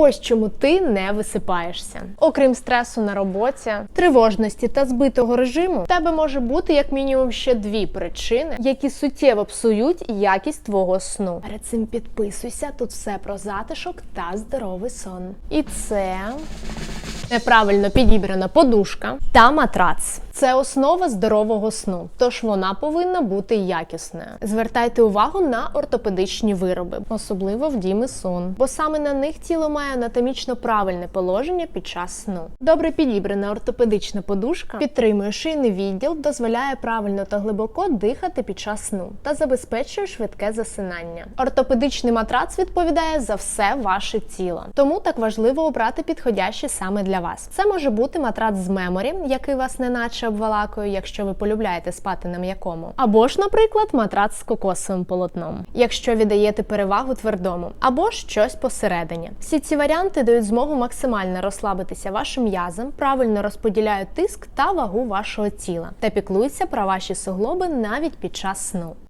Ось чому ти не висипаєшся. Окрім стресу на роботі, тривожності та збитого режиму, в тебе може бути як мінімум ще дві причини, які суттєво псують якість твого сну. Перед цим підписуйся, тут все про затишок та здоровий сон. І це неправильно підібрана подушка та матрац. Це основа здорового сну, тож вона повинна бути якісною. Звертайте увагу на ортопедичні вироби, особливо в діми сон, бо саме на них тіло має анатомічно правильне положення під час сну. Добре підібрана ортопедична подушка підтримує шийний відділ, дозволяє правильно та глибоко дихати під час сну та забезпечує швидке засинання. Ортопедичний матрац відповідає за все ваше тіло, тому так важливо обрати підходящий саме для вас. Це може бути матрац з меморі, який вас неначе обвалакує, якщо ви полюбляєте спати на м'якому, або ж, наприклад, матрац з кокосовим полотном, якщо віддаєте перевагу твердому, або ж щось посередині. Всі ці варіанти дають змогу максимально розслабитися вашим м'язам, правильно розподіляють тиск та вагу вашого тіла та піклуються про ваші суглоби навіть під час сну.